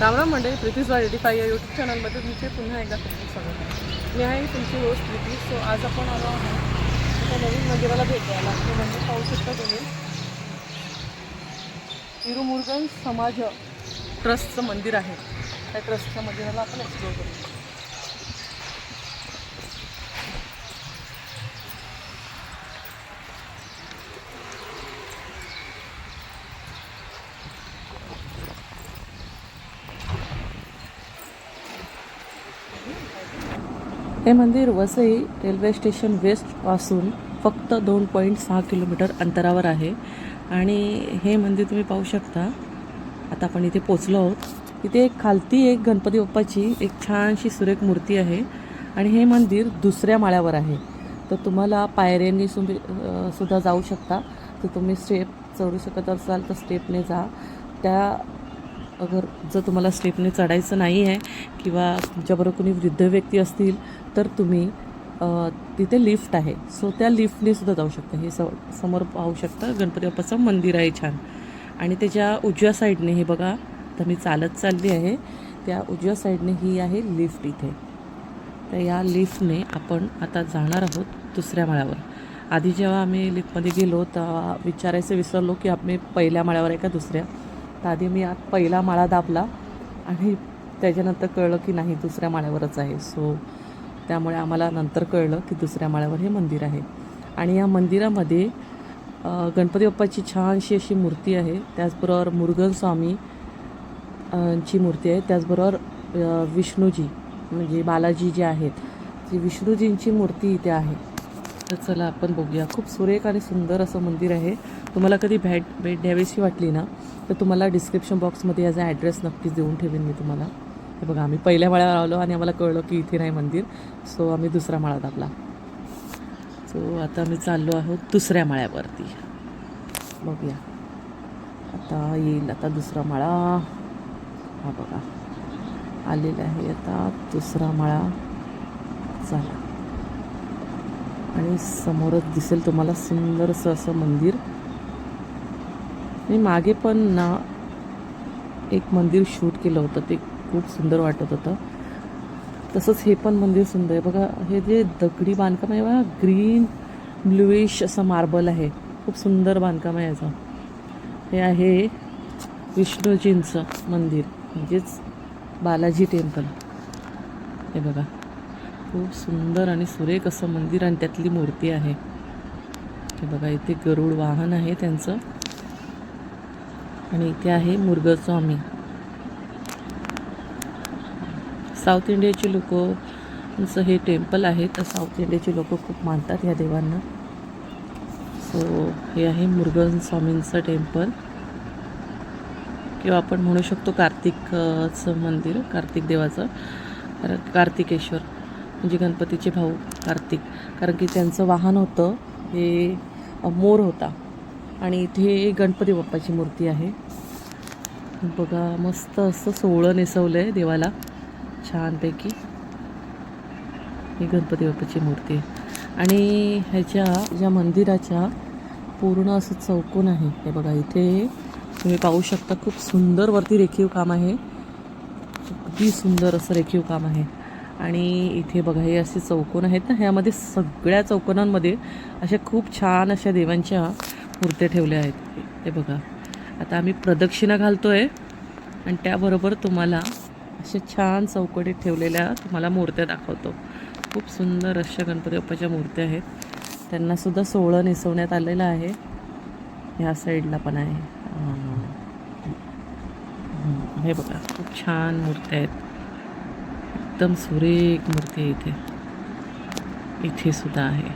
रामराम मंडळी प्रीतीज वाय एटी फाय या यूट्यूब चॅनलमध्ये तुमचे पुन्हा एकदा खूप स्वागत आहे. मी आहे तुमची रोज प्रीती सो आज आपण आलो आहोत एका नवीन मंदिराला भेट द्यायला. हे मंदिर पाहू शकता तुम्ही तिरुमुरुगन समाज ट्रस्टचं मंदिर आहे. त्या ट्रस्टच्या मंदिराला आपण एक्सप्लोर करू. हे मंदिर वसई रेल्वे स्टेशन वेस्टपासून फक्त दोन पॉईंट सहा किलोमीटर अंतरावर आहे. आणि हे मंदिर तुम्ही पाहू शकता. आता आपण इथे पोचलो आहोत. इथे एक खालती एक गणपती बाप्पाची एक छानशी सुरेख मूर्ती आहे. आणि हे मंदिर दुसऱ्या माळ्यावर आहे. तर तुम्हाला पायऱ्यांनी सुद्धा सुद्धा जाऊ शकता. तर तुम्ही स्टेप चढू शकत असाल तर स्टेपने जा. त्या अगर जर तुम्हाला स्टेपने चढायचं नाही आहे किंवा तुमच्याबरोबर कोणी वृद्ध व्यक्ती असतील तर तुम्ही तिथे लिफ्ट आहे. सो त्या लिफ्टने सुद्धा जाऊ शकता. हे स समोर पाहू शकता गणपती बाप्पाचं मंदिर आहे छान. आणि त्याच्या उजव्या साईडने हे बघा तर मी चालत चालली आहे. त्या उजव्या साईडने ही आहे लिफ्ट इथे. तर या लिफ्टने आपण आता जाणार आहोत दुसऱ्या माळ्यावर. आधी जेव्हा आम्ही लिफ्टमध्ये गेलो तेव्हा विचारायचं विसरलो की आम्ही पहिल्या माळ्यावर आहे का दुसऱ्या? तर आधी मी आत पहिला माळा दाबला आणि त्याच्यानंतर कळलं की नाही दुसऱ्या माळ्यावरच आहे. सो त्यामुळे आम्हाला नंतर कळलं की दुसऱ्या माळ्यावर हे मंदिर आहे. आणि या मंदिरामध्ये गणपती बाप्पाची छानशी अशी मूर्ती आहे. त्याचबरोबर मुरुगन स्वामी ची मूर्ती आहे. त्याचबरोबर विष्णूजी म्हणजे बालाजी जे आहेत ती विष्णूजींची मूर्ती इथे आहे. तर चला आपण बघूया. खूप सुरेख आणि सुंदर असं मंदिर आहे. तुम्हाला कधी भेट भेट द्यावीशी वाटली ना तर तुम्हाला डिस्क्रिप्शन बॉक्समध्ये याचा ॲड्रेस नक्कीच देऊन ठेवेन मी तुम्हाला. हे बघा आम्ही पहिल्या माळ्यावर आलो आणि आम्हाला कळलं की इथे नाही मंदिर सो आम्ही दुसरा माळा दाबला. सो आता आम्ही चाललो आहोत दुसऱ्या माळ्यावरती. बघूया. आता येईल आता दुसरा माळा. हा बघा. आलेला आहे आता दुसरा माळा. चला. आणि समोरच दिसेल तुम्हाला सुंदरसं असं मंदिर. मी मागे पण ना एक मंदिर शूट केलं होतं ते खूप सुंदर वाटत होतं. तसंच हे पण मंदिर सुंदर आहे. बघा हे जे दगडी बांधकाम आहे बघा ग्रीन ब्लुईश असं मार्बल आहे. खूप सुंदर बांधकाम आहे याचं. हे आहे विष्णूजींचं मंदिर म्हणजेच बालाजी टेम्पल हे बघा. खूप सुंदर आणि सुरेख असं मंदिर आणि त्यातली मूर्ती आहे. हे बघा इथे गरुड वाहन आहे त्यांचं. आणि इथे आहे मुर्गस्वामी. साऊथ इंडियाचे लोकांचं हे टेम्पल आहे तर साऊथ इंडियाचे लोक खूप मानतात या देवांना. सो हे आहे मुर्गन स्वामींचं टेम्पल. किंवा आपण म्हणू शकतो कार्तिकचं मंदिर कार्तिक देवाचं कारण कार्तिकेश्वर. म्हणजे गणपतीचे भाऊ कार्तिक. कारण की त्यांचं वाहन होतं हे मोर होता. आणि इथे गणपती बाप्पाची मूर्ती आहे. बघा मस्त असं सोहळं नेसवलं आहे देवाला. छानपैकी. ही गणपती बाप्पाची मूर्ती आहे. आणि ह्याच्या ज्या मंदिराच्या पूर्ण असं चौकोन आहे. हे बघा इथे तुम्ही पाहू शकता खूप सुंदर वरती रेखीव काम आहे. अगदी सुंदर असं रेखीव काम आहे. आणि इथे बघा हे असे चौकोन आहेत ना ह्यामध्ये सगळ्या चौकोनांमध्ये अशा खूप छान अशा देवांच्या मूर्त्या ठेवल्या आहेत. हे बघा आता आम्ही प्रदक्षिणा घालतो आहे आणि त्याबरोबर तुम्हाला अशा छान चौकटीत ठेवलेल्या तुम्हाला मूर्त्या दाखवतो. खूप सुंदर अशा गणपती बाप्पाच्या मूर्त्या आहेत. त्यांनासुद्धा सोहळं नेसवण्यात आलेलं आहे. ह्या साईडला पण आहे. हे बघा खूप छान मूर्त्या आहेत. एकदम सुरेख मूर्ती आहे इथे. इथे सुद्धा आहे.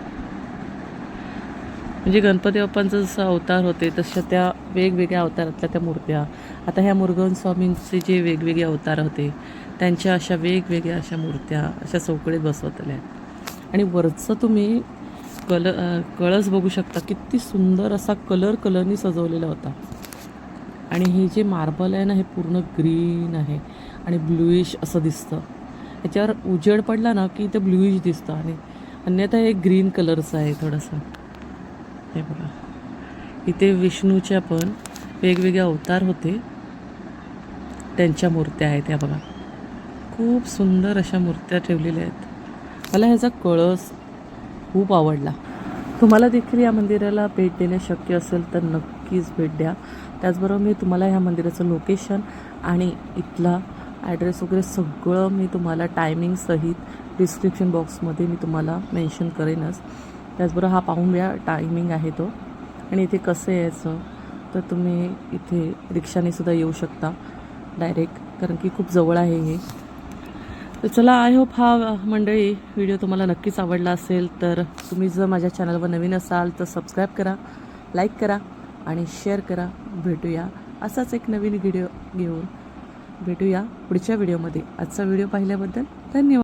म्हणजे गणपती बाप्पांचं जसं अवतार होते तशा त्या वेगवेगळ्या अवतारातल्या त्या मूर्त्या. आता ह्या मुरुगन स्वामींचे जे वेगवेगळे अवतार होते त्यांच्या अशा वेगवेगळ्या अशा मूर्त्या अशा चौकडीत बसवतल्या. आहेत आणि वरचं तुम्ही कल कळस बघू शकता किती सुंदर असा कलर कलरनी सजवलेला होता. आणि हे जे मार्बल आहे ना हे पूर्ण ग्रीन आहे. आणि ब्लुईश असं दिसतं. ह्याच्यावर उजेड पडला ना की ते ब्लुईश दिसतं आणि अन्यथा हे ग्रीन कलरचं आहे थोडंसं. हे बघा. इथे विष्णूच्या पण वेगवेगळे अवतार होते. त्यांच्या मूर्त्या आहेत या बघा. खूप सुंदर अशा मूर्त्या ठेवलेल्या आहेत. मला ह्याचा कळस खूप आवडला. तुम्हाला देखील या मंदिराला भेट देणे शक्य असेल तर नक्कीच भेट द्या. त्याचबरोबर मी तुम्हाला ह्या मंदिराचं लोकेशन आणि इथला ॲड्रेस वगैरे सगळं मी तुम्हाला टायमिंगसहित डिस्क्रिप्शन बॉक्समध्ये मी तुम्हाला मेन्शन करेनच. त्याचबरोबर हा पाहून घ्या टायमिंग आहे तो. आणि इथे कसं यायचं तर तुम्ही इथे रिक्षानेसुद्धा येऊ शकता डायरेक्ट कारण की खूप जवळ आहे हे. तर चला आय होप हा मंडळी व्हिडिओ तुम्हाला नक्कीच आवडला असेल तर तुम्ही जर माझ्या चॅनलवर नवीन असाल तर सबस्क्राईब करा लाईक करा आणि शेअर करा. भेटूया असाच एक नवीन व्हिडिओ घेऊन. भेटूया पुढच्या व्हिडिओमध्ये. आजचा व्हिडिओ पाहिल्याबद्दल धन्यवाद.